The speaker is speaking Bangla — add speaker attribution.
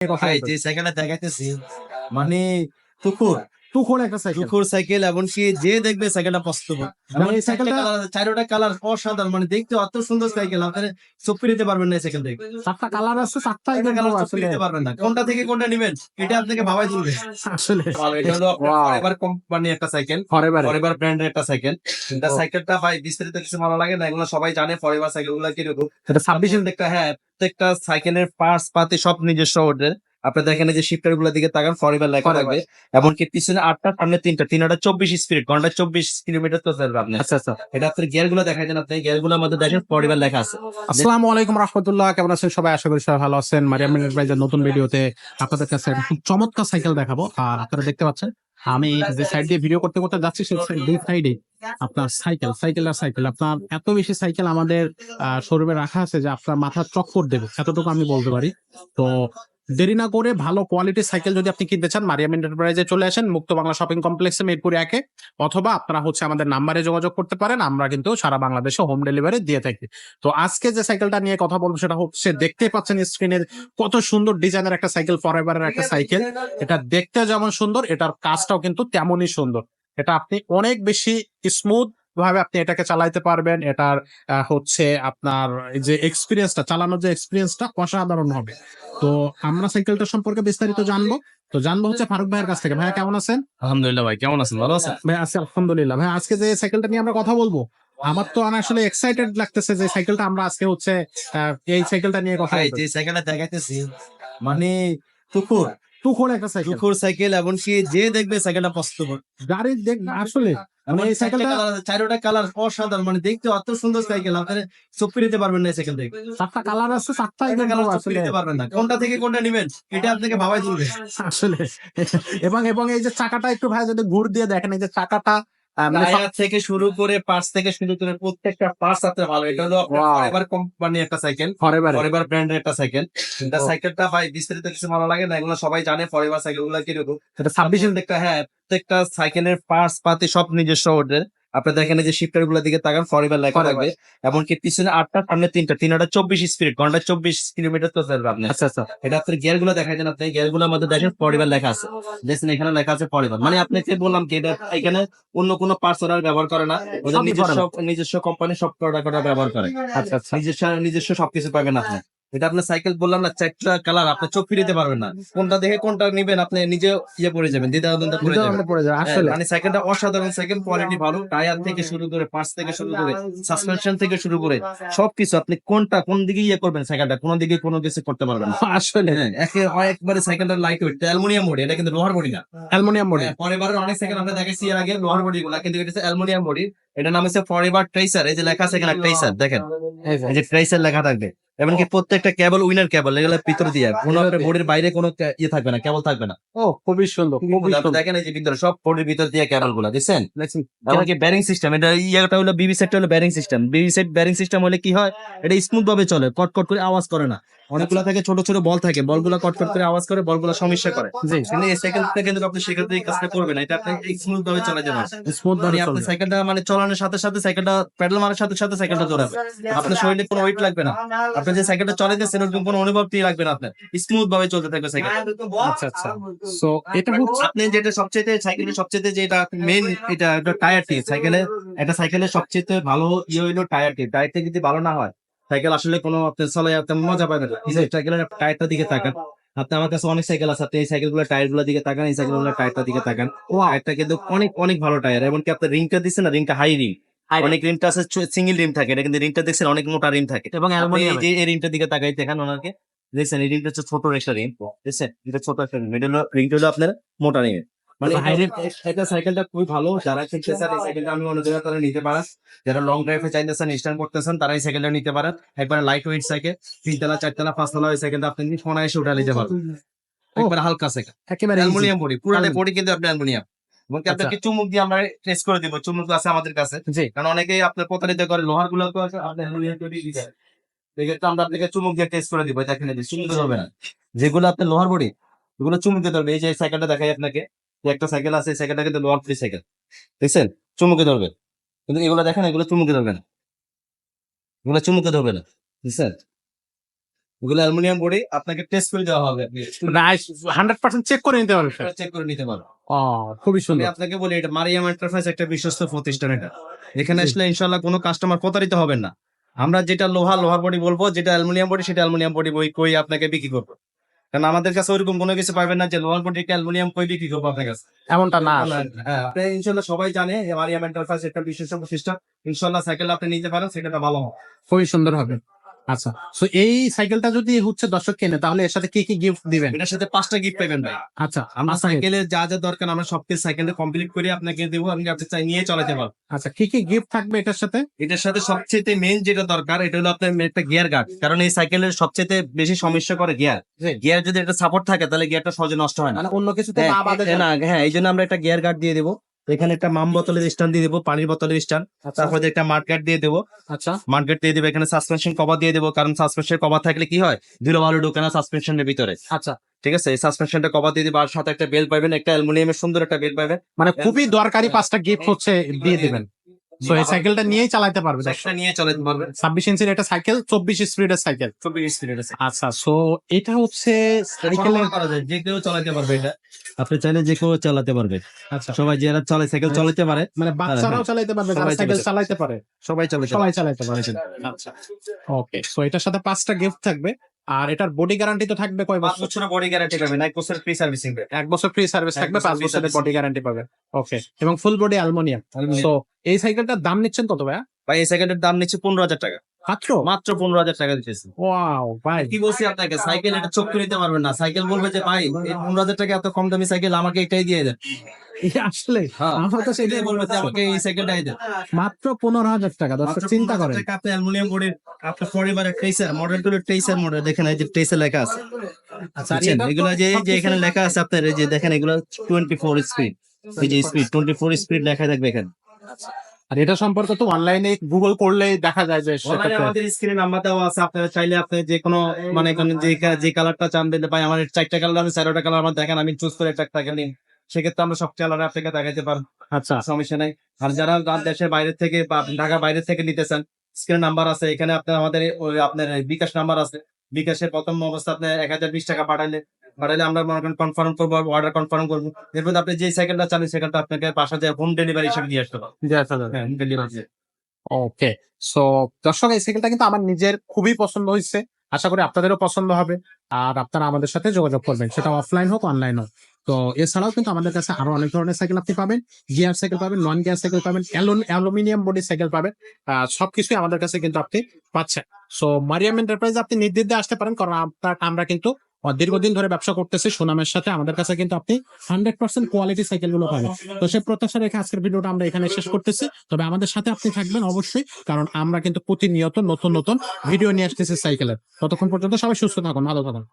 Speaker 1: যে সেখানে দেখাইতেছি মানে তুকুর
Speaker 2: তুখোর একটা সাইকেল
Speaker 1: সাইকেল যে দেখবে সাইকেলটা পছন্দ করবে
Speaker 2: মানে এই সাইকেলটা
Speaker 1: চারোটা কালার অসাধারণ। মানে দেখতে অত সুন্দর সাইকেল আপনারা চোখ নিতে পারবেন না এই সাইকেল
Speaker 2: কালার আছে চারটা
Speaker 1: একটা কালার চোখ নিতে পারবেন না। কোনটা থেকে কোনটা নেবেন এটা আপনাকে ভাবাই তুলবে
Speaker 2: আসলে।
Speaker 1: এটা হলো. কোম্পানি একটা সাইকেল ফরএভার ব্র্যান্ডের একটা সাইকেল এটা
Speaker 2: Oh.
Speaker 1: সাইকেলটা ভাই বিস্তারিত কিছু ভালো লাগে না এগুলো সবাই জানে ফরএভার সাইকেলগুলো কীরকম হ্যাঁ প্রত্যেকটা সাইকেলের পার্টস পাতি সব নিজস্ব ওদের। আপনি দেখেন এই যে শিফটারগুলোর দিকে তাকান ফরএভার লেখা. থাকবে। এমনকি পিছনে আটটা সামনে তিনটা তিন তিনটা চব্বিশ স্পিড ঘণ্টা চব্বিশ কিলোমিটার তো চলবে আপনি।
Speaker 2: আচ্ছা আচ্ছা।
Speaker 1: এটা আপনার গিয়ারগুলো দেখা যায় আপনি গিয়ারগুলোর মধ্যে দেখেন ফরএভার লেখা আছে।
Speaker 2: আসসালামু আলাইকুম রহমতুল্লাহ কেমন আছেন সবাই? আশা করি সবাই ভালো আছেন। মারিয়াম এন্টারপ্রাইজের নতুন ভিডিওতে আপনাদের কাছে খুব চমৎকার সাইকেল দেখাবো। আর আপনারা দেখতে পাচ্ছেন আমি যে সাইড দিয়ে ভিডিও করতে করতে যাচ্ছি সেই দুই সাইডে আপনার সাইকেল সাইকেল আর সাইকেল আপনার এত বেশি সাইকেল আমাদের শোরুমে রাখা আছে যে আপনার মাথা চক্কর দেবে এতটুকু আমি বলতে পারি। তো দেরি না করে ভালো কোয়ালিটির সাইকেল যদি আপনি কিনতে চান মারিয়াম এন্টারপ্রাইজে চলে আসেন মুক্ত বাংলা শপিং কমপ্লেক্সে মিরপুর একে অথবা আপনারা হচ্ছে আমাদের নাম্বারে যোগাযোগ করতে পারেন আমরা কিন্তু সারা বাংলাদেশে হোম ডেলিভারি দিয়ে থাকি। তো আজকে যে সাইকেলটা নিয়ে কথা বলব সেটা হচ্ছে দেখতে পাচ্ছেন স্ক্রিনের কত সুন্দর ডিজাইনের একটা সাইকেল ফরএভারের একটা সাইকেল এটা দেখতে যেমন সুন্দর এটার কাজটাও কিন্তু তেমনই সুন্দর। এটা আপনি অনেক বেশি স্মুথ ভাবে আপনি এটাকে চালাইতে পারবেন। এটার হচ্ছে আপনার এই যে এক্সপিরিয়েন্সটা চালানোর যে এক্সপিরিয়েন্সটা অসাধারণ হবে। তো আমরা সাইকেলটা সম্পর্কে বিস্তারিত জানব। তো জানব হচ্ছে ফারুক ভাইয়ের কাছ থেকে। ভাইয়া কেমন আছেন?
Speaker 1: আলহামদুলিল্লাহ ভাই কেমন আছেন? ভালো আছেন?
Speaker 2: ভাই আছি আলহামদুলিল্লাহ। ভাই আজকে যে সাইকেলটা নিয়ে আমরা কথা বলব আমার তো আসলে এক্সাইটেড লাগতেছে যে সাইকেলটা আমরা আজকে হচ্ছে আহ, এই সাইকেলটা নিয়ে কথা
Speaker 1: যে সাইকেলটা দেখাইতেছি মানে তুকুর
Speaker 2: তুখোর একটা সাইকেল
Speaker 1: তুকুর সাইকেল এমনকি যে দেখবে সাইকেলটা পছন্দ করবে
Speaker 2: গাড়ির দেখ আসলে মানে এই সাইকেলটা
Speaker 1: চারোটা কালার অসাধারণ মানে দেখতে অত সুন্দর সাইকেল আপনারা চোখ নিতে পারবেন না এই সাইকেল
Speaker 2: কালার আছে
Speaker 1: সাতটা কালার চোখ পারবেন না। কোনটা থেকে কোনটা নেবেন এটা আপনাকে ভাবাই তুলবে
Speaker 2: আসলে। এবং এবং এই যে চাকাটা একটু ভাই যদি ঘুর দিয়ে দেখেন এই যে চাকাটা মানে
Speaker 1: থেকে শুরু করে পার্স থেকে শুরু করে প্রত্যেকটা পাঁচ আপনার ভালো। এটা হলো ফরেভার কোম্পানি একটা সাইকেল
Speaker 2: ফরেভার
Speaker 1: ফরেভার ব্র্যান্ডের একটা সাইকেল এটা. সাইকেলটা ভাই বিস্তারিত কিছু ভালো লাগে না এগুলো সবাই জানে ফরেভার সাইকেলগুলো কীরকম।
Speaker 2: এটা ছাব্বিশে
Speaker 1: প্রত্যেকটা হ্যাঁ প্রত্যেকটা সাইকেলের পার্টস পাতি সব নিজস্ব ওদের। আপনি দেখেন এই যে শিফটারগুলোর দিকে তাকান ফরএভার লেখা। থাকবে। এমনকি পিছনে আটটা সামনে তিনটা তিন তিনটা চব্বিশ স্পিড ঘণ্টা চব্বিশ কিলোমিটার তো চলবে আপনি।
Speaker 2: আচ্ছা আচ্ছা।
Speaker 1: এটা আপনার গিয়ারগুলো দেখা যায় আপনি। গিয়ারগুলোর মধ্যে দেখেন ফরএভার লেখা আছে। দেখছেন এখানে লেখা আছে ফরএভার মানে আপনাকে বললাম কি এটা এখানে অন্য কোনো পার্টস ওরা ব্যবহার করে না। ওদের নিজস্ব নিজস্ব কোম্পানি সব প্রোডাক্ট ওরা ব্যবহার করে।
Speaker 2: আচ্ছা আচ্ছা।
Speaker 1: নিজস্ব নিজস্ব সবকিছু পাবেন আপনি। এটা আপনার সাইকেল বললাম না চারটা কালার আপনি চোখ ফিরিতে পারবেন না। কোনটা দেখে কোনটা নিবেন আপনি নিজে ইয়ে পড়ে যাবেন দ্বিধা পড়ে যাবেন। হ্যাঁ,
Speaker 2: আসলে।
Speaker 1: মানে সাইকেলটা অসাধারণ সাইকেল কোয়ালিটি ভালো টায়ার থেকে শুরু করে পার্টস থেকে শুরু করে সাসপেনশন থেকে শুরু করে সবকিছু আপনি কোনটা কোন দিকে ইয়ে করবেন সাইকেলটা কোন দিকে কোনো কিছু করতে পারবেন
Speaker 2: আসলে।
Speaker 1: হ্যাঁ, একে একবারে সাইকেলটা লাইট ওয়েট অ্যালুমিনিয়াম বডি এটা কিন্তু লোহার বডি না।
Speaker 2: অ্যালুমিনিয়াম বডি
Speaker 1: পরের অনেক সাইকেল আমরা দেখেছি এর আগে লোহার বডি গুলা কিন্তু এটা অ্যালুমিনিয়াম বডি এটা নাম হচ্ছে ফরএভার ট্রেসার এই যে লেখা আছে এখানে ট্রেসার দেখেন। এই যে। ট্রেসার লেখা থাকবে। এমনকি প্রত্যেকটা কেবল উইনার কেবল এগুলো ভিতরে দিয়ে কোনো বোর্ডের বাইরে কোনো ইয়ে থাকবে না কেবল থাকবে না।
Speaker 2: ও খুবই সুন্দর
Speaker 1: আপনি দেখেন এই যে ভিতরে সব বোর্ডের ভিতর দিয়ে কেবলগুলা দেখছেন? এমনকি ব্যারিং সিস্টেম এটা ইয়েটা হলো বিবি সেটটা হলো bearing system BB set bearing system হলে কি হয়? এটা স্মুথ ভাবে চলে কট কট করে আওয়াজ করে না। অনেকগুলা থেকে ছোট ছোট বল থাকে বলগুলা কট কট করে আওয়াজ করে বলগুলা সমস্যা করে।
Speaker 2: জি।
Speaker 1: কিন্তু এই সাইকেলটা কিন্তু আপনি সেক্ষেত্রে এই কাজটা করবেন না এটা আপনি স্মুথ ভাবে চলে যাবে।
Speaker 2: স্মুথ
Speaker 1: মানে
Speaker 2: ভাবে
Speaker 1: আপনি
Speaker 2: চলবে।
Speaker 1: সাইকেলটা মানে চলানোর সাথে সাথে সাইকেলটা প্যাডেল মারার সাথে সাথে সাইকেলটা দৌড়াবে আপনার শরীরে কোনো ওয়েট লাগবে না। আপনি যে সাইকেলটা চলাইতেছেন ওরকম কোনো অনুভবটি লাগবে না আপনার স্মুথ ভাবে চলতে থাকবে সাইকেল
Speaker 2: আচ্ছা আচ্ছা। সো এটা হচ্ছে
Speaker 1: আপনি যেটা সবচেয়ে সাইকেলের সবচেয়ে যেটা মেইন এটা একটা টায়ারটি সাইকেলের একটা সাইকেলের সবচেয়ে ভালো ইয়ে হইল টায়ারটি টায়ারটা যদি ভালো না হয় সাইকেল আসলে কোনো আপনি চলে আপনি মজা পাবেন না। এই যে সাইকেলের টায়ারটার দিকে তাকান। আপনি আমার কাছে অনেক সাইকেল আছে আপনি এই সাইকেলগুলো টায়ারগুলো দিকে তাকান এই সাইকেলগুলো টায়ারটার দিকে তাকান। ও টায়ারটা কিন্তু অনেক অনেক ভালো টায়ার এমনকি আপনার রিংটা দিচ্ছেন না রিংটা হাই রিং অনেক রিমটা আছে সিঙ্গেল রিম থাকে এটা কিন্তু রিমটা দেখছেন অনেক মোটা রিম থাকে।
Speaker 2: এবং
Speaker 1: যে এই রিংটার দিকে তাকাই দেখান ওনাকে। দেখছেন এই রিংটা হচ্ছে ছোট একটা রিম দেখছেন? এটা ছোট একটা রিম এটা রিংটা হলো আপনার মোটা রিং মানে এটা- এটা সাইকেলটা খুবই ভালো। যারা কিনতে চান এই সাইকেলটা আমি মনে করি তারা নিতে পারেন যারা লং ড্রাইভে চাইতেছেন স্ট্যান্ড করতেছেন তারা এই সাইকেলটা নিতে পারেন একবারে লাইট ওয়েট সাইকেল তিনতলা চারতলা পাঁচতলা ওই সাইকেলটা আপনি ফোনে এসে উঠা নিতে পারবেন। একবারে হালকা সাইকেল।
Speaker 2: একেবারে easy।
Speaker 1: অ্যালুমিনিয়াম বডি পুরাটা
Speaker 2: Aluminium.
Speaker 1: বডি কিন্তু আপনি অ্যালুমিনিয়াম। এবং কি
Speaker 2: আচ্ছা।
Speaker 1: আপনাকে চুমুক দিয়ে আমরা টেস্ট করে দিব? চুমুক আছে আমাদের কাছে। কারণ অনেকেই আপনার প্রতারিত করে লোহারগুলো তো আপনি অ্যালুমিনিয়াম তৈরি দিতে সেক্ষেত্রে আমরা আপনাকে চুমুক দিয়ে টেস্ট করে দিব যে চুমুক হবে না। যেগুলো আপনার লোহার বডি এগুলো চুমুক দিতে হবে। এই যে সাইকেলটা দেখাই আপনাকে। একটা সাইকেল আছে সাইকেলটা কিন্তু লোহার ফ্রি সাইকেল দেখছেন? চুমুকে ধরবে। কিন্তু এগুলো দেখেন এগুলো চুমুকে ধরবে না। এগুলো চুমুকে ধরবে না। বুঝছেন? ওগুলো অ্যালুমিনিয়াম বডি আপনাকে টেস্ট করে দেওয়া হবে।
Speaker 2: হান্ড্রেড পার্সেন্ট চেক করে নিতে পারবে
Speaker 1: চেক করে নিতে পারো।
Speaker 2: খুবই সুন্দর।
Speaker 1: আপনাকে বলি এটা মারিয়াম এন্টারপ্রাইজ একটা বিশ্বস্ত প্রতিষ্ঠান এটা। এখানে আসলে ইনশাল্লাহ কোনো কাস্টমার প্রতারিত হবেন না। আমরা যেটা লোহা লোহার বডি বলব যেটা অ্যালুমিনিয়াম বডি সেটা অ্যালুমিনিয়াম বডি বই কই আপনাকে বিক্রি করব। কারণ আমাদের কাছে ওইরকম কোনো কিছু পাবেন না যে লোহার একটা অ্যালুমিনিয়াম কই বিক্রি করব আপনার কাছে?
Speaker 2: এমনটা না
Speaker 1: হ্যাঁ আপনি ইনশাল্লাহ সবাই জানে মারিয়াম এন্টারপ্রাইজ একটা বিশ্বস্ত প্রতিষ্ঠান। ইনশাল্লাহ সাইকেল আপনি নিতে পারেন সেটা ভালো হবে।
Speaker 2: খুবই সুন্দর হবে। আচ্ছা তো এই সাইকেলটা যদি হচ্ছে দর্শক কেনে তাহলে এর সাথে কি কি গিফট দিবেন?
Speaker 1: এটার সাথে পাঁচটা গিফট পাবেন ভাই।
Speaker 2: আচ্ছা
Speaker 1: আমরা। সাইকেলের যা যা দরকার আমরা সব কিছু সাইকেলে কমপ্লিট করে আপনাকে দেবো আপনি আপনি চাই নিয়ে চালাতে পারবেন।
Speaker 2: আচ্ছা কি কি গিফট থাকবে এটার সাথে?
Speaker 1: এটার সাথে সবচেয়ে মেইন যেটা দরকার এটা হলো আপনার একটা গিয়ার গার্ড কারণ এই সাইকেলের সবচেয়ে বেশি সমস্যা করে গিয়ার গিয়ার যদি একটা সাপোর্ট থাকে তাহলে গিয়ারটা সহজে নষ্ট হয় না।
Speaker 2: মানে অন্য কিছুতে
Speaker 1: হ্যাঁ,
Speaker 2: না
Speaker 1: হ্যাঁ এই জন্য আমরা একটা গিয়ার গার্ড দিয়ে দেবো। এখানে একটা মাম বোতলের স্ট্যান্ড দিয়ে দেবো পানির বোতলের স্ট্যান্ড।
Speaker 2: আচ্ছা।
Speaker 1: তারপরে একটা মার্কেট দিয়ে দেবো।
Speaker 2: আচ্ছা।
Speaker 1: মার্কেট দিয়ে দেবো এখানে সাসপেনশন কভার দিয়ে দেবো কারণ সাসপেনশন কভার থাকলে কি হয়? ধুলো ভালো ঢুকে না সাসপেনশনের ভিতরে।
Speaker 2: আচ্ছা।
Speaker 1: ঠিক আছে? এই সাসপেনশনটা কভার দিয়ে দিবে আর সাথে একটা বেল পাবেন একটা অ্যালুমিনিয়ামের সুন্দর একটা বেল পাবেন।
Speaker 2: মানে খুবই দরকারি পাঁচটা গিফট হচ্ছে দিয়ে দিবেন। এই সাইকেলটা নিয়েই চালাতে পারবে
Speaker 1: নিয়ে
Speaker 2: ছাব্বিশ ইঞ্চির একটা সাইকেল চব্বিশ স্পিডের সাইকেল
Speaker 1: চব্বিশ
Speaker 2: আচ্ছা সো এটা হচ্ছে সাইকেলের
Speaker 1: করা যায় যে কেউ চালাতে পারবে এটা। আপনি চাইলে যে কেউ চালাতে পারবে।
Speaker 2: আচ্ছা।
Speaker 1: সবাই যারা সাইকেল চালাতে পারে।
Speaker 2: মানে বাচ্চারাও চালাতে পারবে যারা সাইকেল
Speaker 1: চালাতে
Speaker 2: পারে।
Speaker 1: সবাই চালাতে
Speaker 2: সবাই চালাতে পারে। আচ্ছা। ওকে সো এটার সাথে পাঁচটা গিফট থাকবে। আর এটার বডি গ্যারান্টি তো থাকবে কয় বছর?
Speaker 1: বছর বডি গ্যারান্টি পাবেন এক বছর ফ্রি সার্ভিসিং
Speaker 2: এক বছর ফ্রি সার্ভিস থাকবে পাঁচ
Speaker 1: বছর
Speaker 2: বছরের বডি গ্যারান্টি পাবে। ওকে এবং ফুল বডি অ্যালুমিনিয়াম তো এই সাইকেলটার দাম নিচ্ছেন কত ভাইয়া?
Speaker 1: ভাই এই সাইকেলটার দাম নিচ্ছে পনেরো হাজার টাকা।
Speaker 2: মাত্র?
Speaker 1: মাত্র পনেরো হাজার টাকা দিতেছে।
Speaker 2: ওয়াও ভাই।
Speaker 1: কি বলছি আপনাকে সাইকেল এটা চোখ নিতে পারবেন না। সাইকেল বলবে যে ভাই এই পনেরো হাজার টাকা এত কম দামি সাইকেল আমাকে এটাই দিয়ে দেন।
Speaker 2: আসলে
Speaker 1: হ্যাঁ।
Speaker 2: আমরা তো সেটাই
Speaker 1: এটাই বলবে যে আমাকে এই সাইকেলটাই দেন।
Speaker 2: মাত্র পনেরো হাজার টাকা দর্শক চিন্তা
Speaker 1: 15,000
Speaker 2: করেন।
Speaker 1: আপনি অ্যালুমিনিয়াম বডির আপনার পরিবারের মডেল টু টেইসার মডেল দেখেন এই যে টেইসার লেখা আছে।
Speaker 2: আচ্ছা
Speaker 1: এগুলো যে যে এখানে লেখা আছে আপনার এই যে দেখেন এগুলো টোয়েন্টি ফোর স্পিড এই যে স্পিড টোয়েন্টি ফোর স্পিড লেখা থাকবে এখানে।
Speaker 2: আর এটা সম্পর্কে তো অনলাইনে গুগল করলে দেখা যায় যে
Speaker 1: অনলাইনে আমাদের স্ক্রিনে নাম্বার দেওয়া আছে আপনারা চাইলে আপনি যে কোনো মানে কোনো যে যে কালারটা চান দিতে পাই আমার চারটা কালার আমি চারটা কালার আমার দেখেন আমি চুজ করে একটা টাকা নিন সেক্ষেত্রে আমরা সব কালার আপনাকে দেখাইতে পারব।
Speaker 2: আচ্ছা।
Speaker 1: সমস্যা নাই। আর যারা দেশের বাইরে থেকে বা ঢাকা বাইরে থেকে নিতে চান স্ক্রিনে নাম্বার আছে। এখানে আপনার আমাদের ওই আপনার বিকাশ নাম্বার আছে। বিকাশের প্রথম অবস্থা আপনি এক হাজার বিশ টাকা পাঠাইলে পাঠাইলে আমরা মনে করেন কনফার্ম করব অর্ডার কনফার্ম করব। এরপর আপনি যে সাইকেলটা চান সেখানটা আপনাকে বাসা যায় হোম ডেলিভারি হিসেবে দিয়ে আসতে পারব
Speaker 2: জি,
Speaker 1: হোম ডেলিভারি
Speaker 2: ওকে সো দর্শক এই সাইকেলটা কিন্তু আমার নিজের খুবই পছন্দ হয়েছে। আশা করি আপনাদেরও পছন্দ হবে। আর আপনারা আমাদের সাথে যোগাযোগ করবেন। সেটা অফলাইন হোক অনলাইন হোক। তো এছাড়াও কিন্তু আমাদের কাছে আরও অনেক ধরনের সাইকেল আপনি পাবেন। গিয়ার সাইকেল পাবেন নন গিয়ার সাইকেল পাবেন অ্যালুমিনিয়াম বডি সাইকেল পাবেন। সবকিছুই আমাদের কাছে কিন্তু আপনি পাচ্ছেন। সো মারিয়াম এন্টারপ্রাইজ আপনি নির্দ্বিধে আসতে পারেন। কারণ আপনার আমরা কিন্তু দীর্ঘদিন ধরে ব্যবসা করতেছে, সুনামের সাথে। আমাদের কাছে কিন্তু আপনি হান্ড্রেড পার্সেন্ট কোয়ালিটি সাইকেলগুলো পাবেন। তো সে প্রত্যাশা রেখে আজকের ভিডিওটা আমরা এখানে শেষ করতেছি। তবে আমাদের সাথে আপনি থাকবেন অবশ্যই, কারণ আমরা কিন্তু প্রতিনিয়ত নতুন নতুন ভিডিও নিয়ে আসতেছি সাইকেলের ততক্ষণ পর্যন্ত সবাই সুস্থ থাকুন, ভালো থাকুন।